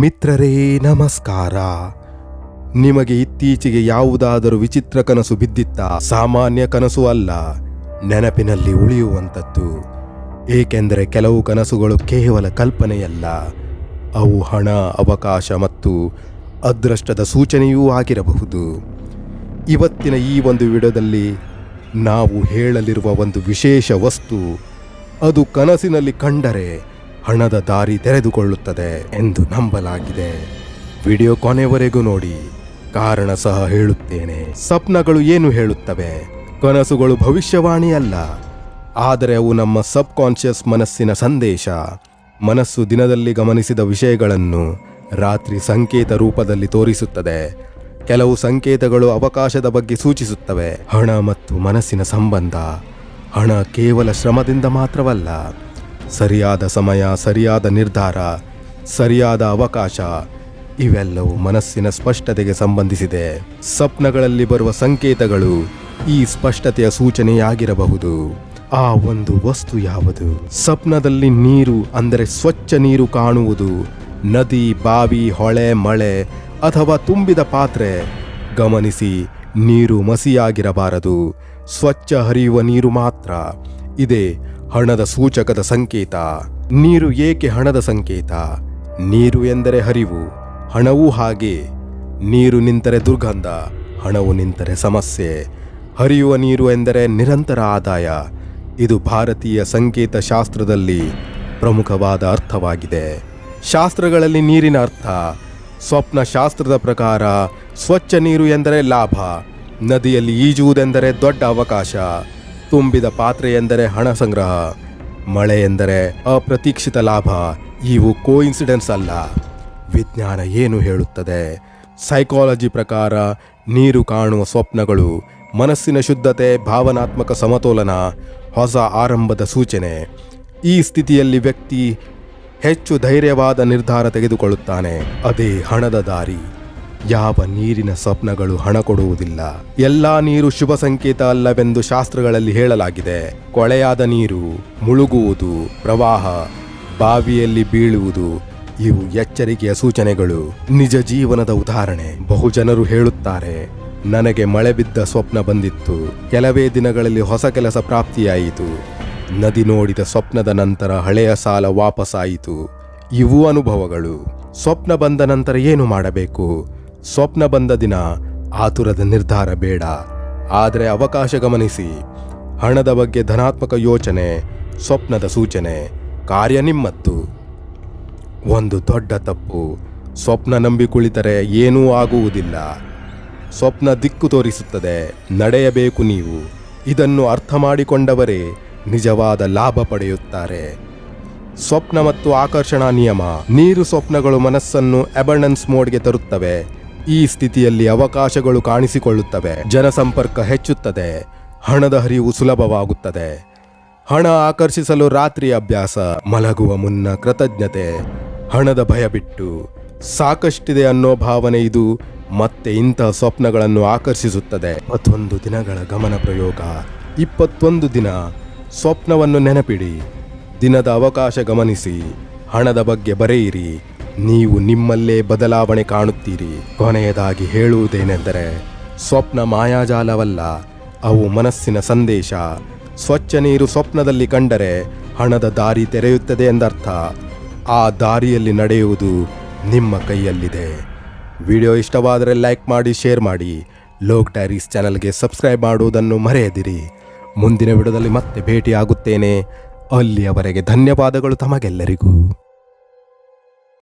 ಮಿತ್ರರೇ, ನಮಸ್ಕಾರ. ನಿಮಗೆ ಇತ್ತೀಚೆಗೆ ಯಾವುದಾದರೂ ವಿಚಿತ್ರ ಕನಸು ಬಿದ್ದಿತ್ತ? ಸಾಮಾನ್ಯ ಕನಸು ಅಲ್ಲ, ನೆನಪಿನಲ್ಲಿ ಉಳಿಯುವಂಥದ್ದು. ಏಕೆಂದರೆ ಕೆಲವು ಕನಸುಗಳು ಕೇವಲ ಕಲ್ಪನೆಯಲ್ಲ, ಅವು ಹಣ, ಅವಕಾಶ ಮತ್ತು ಅದೃಷ್ಟದ ಸೂಚನೆಯೂ ಆಗಿರಬಹುದು. ಇವತ್ತಿನ ಈ ಒಂದು ವಿಡಿಯೋದಲ್ಲಿ ನಾವು ಹೇಳಲಿರುವ ಒಂದು ವಿಶೇಷ ವಸ್ತು, ಅದು ಕನಸಿನಲ್ಲಿ ಕಂಡರೆ ಹಣದ ದಾರಿ ತೆರೆದುಕೊಳ್ಳುತ್ತದೆ ಎಂದು ನಂಬಲಾಗಿದೆ. ವಿಡಿಯೋ ಕೊನೆವರೆಗೂ ನೋಡಿ. ಕಾರಣ ಸಹ ಹೇಳುತ್ತೇನೆ. ಸ್ವಪ್ನಗಳು ಏನು ಹೇಳುತ್ತವೆ? ಕನಸುಗಳು ಭವಿಷ್ಯವಾಣಿ ಅಲ್ಲ ಆದರೆ ಅವು ನಮ್ಮ ಸಬ್ ಕಾನ್ಷಿಯಸ್ ಮನಸ್ಸಿನ ಸಂದೇಶ. ಮನಸ್ಸು ದಿನದಲ್ಲಿ ಗಮನಿಸಿದ ವಿಷಯಗಳನ್ನು ರಾತ್ರಿ ಸಂಕೇತ ರೂಪದಲ್ಲಿ ತೋರಿಸುತ್ತದೆ. ಕೆಲವು ಸಂಕೇತಗಳು ಅವಕಾಶದ ಬಗ್ಗೆ ಸೂಚಿಸುತ್ತವೆ. ಹಣ ಮತ್ತು ಮನಸ್ಸಿನ ಸಂಬಂಧ. ಹಣ ಕೇವಲ ಶ್ರಮದಿಂದ ಮಾತ್ರವಲ್ಲ. ಸರಿಯಾದ ಸಮಯ, ಸರಿಯಾದ ನಿರ್ಧಾರ, ಸರಿಯಾದ ಅವಕಾಶ ಇವೆಲ್ಲವೂ ಮನಸ್ಸಿನ ಸ್ಪಷ್ಟತೆಗೆ ಸಂಬಂಧಿಸಿದೆ. ಸ್ವಪ್ನಗಳಲ್ಲಿ ಬರುವ ಸಂಕೇತಗಳು ಈ ಸ್ಪಷ್ಟತೆಯ ಸೂಚನೆಯಾಗಿರಬಹುದು. ಆ ಒಂದು ವಸ್ತು ಯಾವುದು? ಸ್ವಪ್ನದಲ್ಲಿ ನೀರು ಅಂದರೆ ಸ್ವಚ್ಛ ನೀರು ಕಾಣುವುದು, ನದಿ, ಬಾವಿ, ಹೊಳೆ, ಮಳೆ ಅಥವಾ ತುಂಬಿದ ಪಾತ್ರೆ? ಗಮನಿಸಿ, ನೀರು ಮಸಿಯಾಗಿರಬಾರದು. ಸ್ವಚ್ಛ ಹರಿಯುವ ನೀರು ಮಾತ್ರ. ಇದೆ ಹಣದ ಸೂಚಕದ ಸಂಕೇತ. ನೀರು ಏಕೆ ಹಣದ ಸಂಕೇತ? ನೀರು ಎಂದರೆ ಹರಿವು, ಹಣವೂ ಹಾಗೆ. ನೀರು ನಿಂತರೆ ದುರ್ಗಂಧ, ಹಣವು ನಿಂತರೆ ಸಮಸ್ಯೆ. ಹರಿಯುವ ನೀರು ಎಂದರೆ ನಿರಂತರ ಆದಾಯ. ಇದು ಭಾರತೀಯ ಸಂಕೇತ ಶಾಸ್ತ್ರದಲ್ಲಿ ಪ್ರಮುಖವಾದ ಅರ್ಥವಾಗಿದೆ. ಶಾಸ್ತ್ರಗಳಲ್ಲಿ ನೀರಿನ ಅರ್ಥ ಸ್ವಪ್ನ ಶಾಸ್ತ್ರದ ಪ್ರಕಾರ ಸ್ವಚ್ಛ ನೀರು ಎಂದರೆ ಲಾಭ, ನದಿಯಲ್ಲಿ ಈಜುವುದೆಂದರೆ ದೊಡ್ಡ ಅವಕಾಶ. ತುಂಬಿದ ಪಾತ್ರೆ ಎಂದರೆ ಹಣ ಸಂಗ್ರಹ, ಮಳೆ ಎಂದರೆ ಅಪ್ರತೀಕ್ಷಿತ ಲಾಭ, ಇವು ಕೋಇನ್ಸಿಡೆನ್ಸ್ ಅಲ್ಲ. ವಿಜ್ಞಾನ ಏನು ಹೇಳುತ್ತದೆ? ಸೈಕಾಲಜಿ ಪ್ರಕಾರ ನೀರು ಕಾಣುವ ಸ್ವಪ್ನಗಳು, ಮನಸ್ಸಿನ ಶುದ್ಧತೆ, ಭಾವನಾತ್ಮಕ ಸಮತೋಲನ, ಹೊಸ ಆರಂಭದ ಸೂಚನೆ. ಈ ಸ್ಥಿತಿಯಲ್ಲಿ ವ್ಯಕ್ತಿ ಹೆಚ್ಚು ಧೈರ್ಯವಾದ ನಿರ್ಧಾರ ತೆಗೆದುಕೊಳ್ಳುತ್ತಾನೆ, ಅದೇ ಹಣದ ದಾರಿ. ಯಾವ ನೀರಿನ ಸ್ವಪ್ನಗಳು ಹಣ ಕೊಡುವುದಿಲ್ಲ ಎಲ್ಲಾ ನೀರು ಶುಭ ಸಂಕೇತ ಅಲ್ಲವೆಂದು ಶಾಸ್ತ್ರಗಳಲ್ಲಿ ಹೇಳಲಾಗಿದೆ. ಕೊಳೆಯಾದ ನೀರು, ಮುಳುಗುವುದು, ಪ್ರವಾಹ, ಬಾವಿಯಲ್ಲಿ ಬೀಳುವುದು, ಇವು ಎಚ್ಚರಿಕೆಯ ಸೂಚನೆಗಳು. ನಿಜ ಜೀವನದ ಉದಾಹರಣೆ, ಬಹುಜನರು ಹೇಳುತ್ತಾರೆ. ನನಗೆ ಮಳೆ ಬಿದ್ದ ಸ್ವಪ್ನ ಬಂದಿತ್ತು. ಕೆಲವೇ ದಿನಗಳಲ್ಲಿ ಹೊಸ ಕೆಲಸ ಪ್ರಾಪ್ತಿಯಾಯಿತು. ನದಿ ನೋಡಿದ ಸ್ವಪ್ನದ ನಂತರ ಹಳೆಯ ಸಾಲ ವಾಪಸ್ಸಾಯಿತು ಇವು ಅನುಭವಗಳು. ಸ್ವಪ್ನ ಬಂದ ನಂತರ ಏನು ಮಾಡಬೇಕು? ಸ್ವಪ್ನ ಬಂದ ದಿನ ಆತುರದ ನಿರ್ಧಾರ ಬೇಡ. ಆದರೆ ಅವಕಾಶ ಗಮನಿಸಿ. ಹಣದ ಬಗ್ಗೆ ಧನಾತ್ಮಕ ಯೋಚನೆ, ಸ್ವಪ್ನದ ಸೂಚನೆ, ಕಾರ್ಯ ನಿಮ್ಮತ್ತು. ಒಂದು ದೊಡ್ಡ ತಪ್ಪು. ಸ್ವಪ್ನ ನಂಬಿ ಕುಳಿತರೆ ಏನೂ ಆಗುವುದಿಲ್ಲ. ಸ್ವಪ್ನ ದಿಕ್ಕು ತೋರಿಸುತ್ತದೆ, ನಡೆಯಬೇಕು ನೀವು. ಇದನ್ನು ಅರ್ಥ ಮಾಡಿಕೊಂಡವರೇ ನಿಜವಾದ ಲಾಭ ಪಡೆಯುತ್ತಾರೆ. ಸ್ವಪ್ನ ಮತ್ತು ಆಕರ್ಷಣಾ ನಿಯಮ, ನೀರು ಸ್ವಪ್ನಗಳು ಮನಸ್ಸನ್ನು ಅಬಂಡನ್ಸ್ ಮೋಡ್ಗೆ ತರುತ್ತವೆ. ಈ ಸ್ಥಿತಿಯಲ್ಲಿ ಅವಕಾಶಗಳು ಕಾಣಿಸಿಕೊಳ್ಳುತ್ತವೆ. ಜನಸಂಪರ್ಕ ಹೆಚ್ಚುತ್ತದೆ. ಹಣದ ಹರಿವು ಸುಲಭವಾಗುತ್ತದೆ. ಹಣ ಆಕರ್ಷಿಸಲು ರಾತ್ರಿ ಅಭ್ಯಾಸ. ಮಲಗುವ ಮುನ್ನ ಕೃತಜ್ಞತೆ. ಹಣದ ಭಯ ಬಿಟ್ಟು. ಸಾಕಷ್ಟಿದೆ ಅನ್ನೋ ಭಾವನೆ ಇದು ಮತ್ತೆ ಇಂತಹ ಸ್ವಪ್ನಗಳನ್ನು ಆಕರ್ಷಿಸುತ್ತದೆ. ಇಪ್ಪತ್ತೊಂದು ದಿನಗಳ ಗಮನ ಪ್ರಯೋಗ. ಇಪ್ಪತ್ತೊಂದು ದಿನ ಸ್ವಪ್ನವನ್ನು ನೆನಪಿಡಿ. ದಿನದ ಅವಕಾಶ ಗಮನಿಸಿ. ಹಣದ ಬಗ್ಗೆ ಬರೆಯಿರಿ. ನೀವು ನಿಮ್ಮಲ್ಲೇ ಬದಲಾವಣೆ ಕಾಣುತ್ತೀರಿ. ಕೊನೆಯದಾಗಿ ಹೇಳುವುದೇನೆಂದರೆ, ಸ್ವಪ್ನ ಮಾಯಾಜಾಲವಲ್ಲ, ಅವು ಮನಸ್ಸಿನ ಸಂದೇಶ. ಸ್ವಚ್ಛ ನೀರು ಸ್ವಪ್ನದಲ್ಲಿ ಕಂಡರೆ ಹಣದ ದಾರಿ ತೆರೆಯುತ್ತದೆ ಎಂದರ್ಥ. ಆ ದಾರಿಯಲ್ಲಿ ನಡೆಯುವುದು ನಿಮ್ಮ ಕೈಯಲ್ಲಿದೆ. ವಿಡಿಯೋ ಇಷ್ಟವಾದರೆ ಲೈಕ್ ಮಾಡಿ, ಶೇರ್ ಮಾಡಿ. ಲೋಕ್ ಡೈರೀಸ್ ಚಾನಲ್ಗೆ ಸಬ್ಸ್ಕ್ರೈಬ್ ಮಾಡುವುದನ್ನು ಮರೆಯದಿರಿ. ಮುಂದಿನ ವಿಡಿಯೋದಲ್ಲಿ ಮತ್ತೆ ಭೇಟಿಯಾಗುತ್ತೇನೆ. ಅಲ್ಲಿಯವರೆಗೆ ಧನ್ಯವಾದಗಳು ತಮಗೆಲ್ಲರಿಗೂ.